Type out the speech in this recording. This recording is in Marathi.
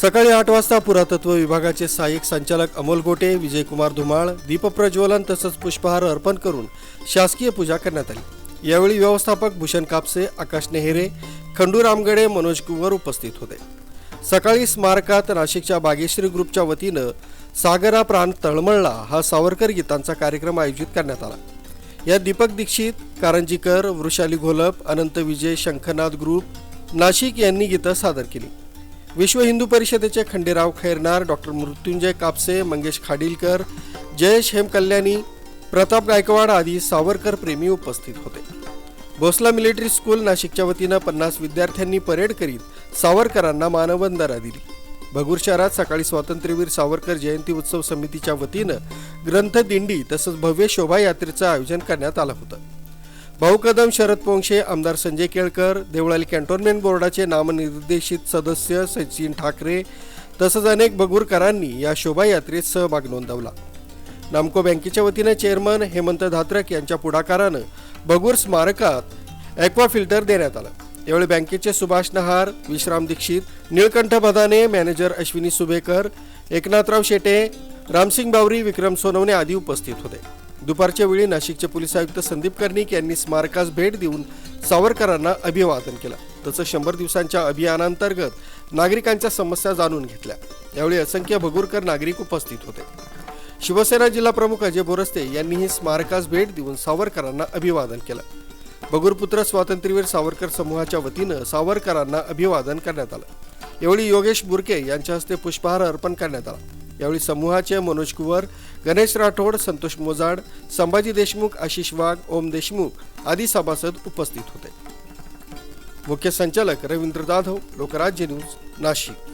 सकाळी आठ वाजता पुरातत्व विभागाचे सहाय्यक संचालक अमोल गोटे विजयकुमार धुमाळ दीपप्रज्वलन तसंच पुष्पहार अर्पण करून शासकीय पूजा करण्यात आली. यावेळी व्यवस्थापक भूषण कापसे आकाश नेहरे खंडू रामगडे मनोज कुंवर उपस्थित होते. सकाळी स्मारकात नाशिकच्या बागेश्री ग्रुपच्या वतीनं सागरा प्राण तळमळला हा सावरकर गीतांचा कार्यक्रम आयोजित करण्यात आला. या दीपक दीक्षित कारंजीकर वृषाली घोलप अनंत विजय शंखनाथ ग्रुप नाशिक यांनी गीतं सादर केली. विश्व हिंदू परिषदेचे खंडेराव खैरनार डॉक्टर मृत्युंजय कापसे मंगेश खाडीलकर जयेश हेमकल्याणी प्रताप गायकवाड आदी सावरकर प्रेमी उपस्थित होते. भोसला मिलिटरी स्कूल नाशिकच्या वतीनं पन्नास विद्यार्थ्यांनी परेड करीत सावरकरांना मानवंदना दिली. भगूर शहरात सकाळी स्वातंत्र्यवीर सावरकर जयंती उत्सव समितीच्या वतीनं ग्रंथ दिंडी तसंच भव्य शोभायात्रेचं आयोजन करण्यात आलं होतं. भाऊ कदम शरद पोंक्षे आमदार संजय केळकर देवळाली कॅन्टोन्मेंट बोर्डाचे नामनिर्देशित सदस्य सचिन ठाकरे तसंच अनेक बगूरकरांनी या शोभायात्रेत सहभाग नोंदवला. नामको बँकेच्या वतीनं चेअरमन हेमंत धात्रक यांच्या पुढाकारानं बगूर स्मारकात ॲक्वा फिल्टर देण्यात आलं. यावेळी बँकेचे सुभाष नहार विश्राम दीक्षित निळकंठ भदाने मॅनेजर अश्विनी सुभेकर एकनाथराव शेटे रामसिंग बावरी विक्रम सोनवणे आदी उपस्थित होते. दुपारच्या वेळी नाशिकचे पोलीस आयुक्त संदीप कर्णिक यांनी स्मारकास भेट देऊन सावरकरांना अभिवादन केलं. तसंच शंभर दिवसांच्या अभियानांतर्गत नागरिकांच्या समस्या जाणून घेतल्या. यावेळी असंख्य भगूरकर नागरिक उपस्थित होते. शिवसेना जिल्हा प्रमुख अजय बोरस्ते यांनीही स्मारकास भेट देऊन सावरकरांना अभिवादन केलं. बगुरपुत्र स्वातंत्र्यवीर सावरकर समूहाच्या वतीनं सावरकरांना अभिवादन करण्यात आलं. यावेळी योगेश बुरके यांच्या हस्ते पुष्पहार अर्पण करण्यात आला. यावेळी समूहाचे मनोज कुवर गणेश राठोड संतोष मोजाड संभाजी देशमुख आशिष वाघ ओम देशमुख आदी सभासद उपस्थित होते. मुख्य संचालक रवींद्र जाधव लोकराज्य न्यूज नाशिक.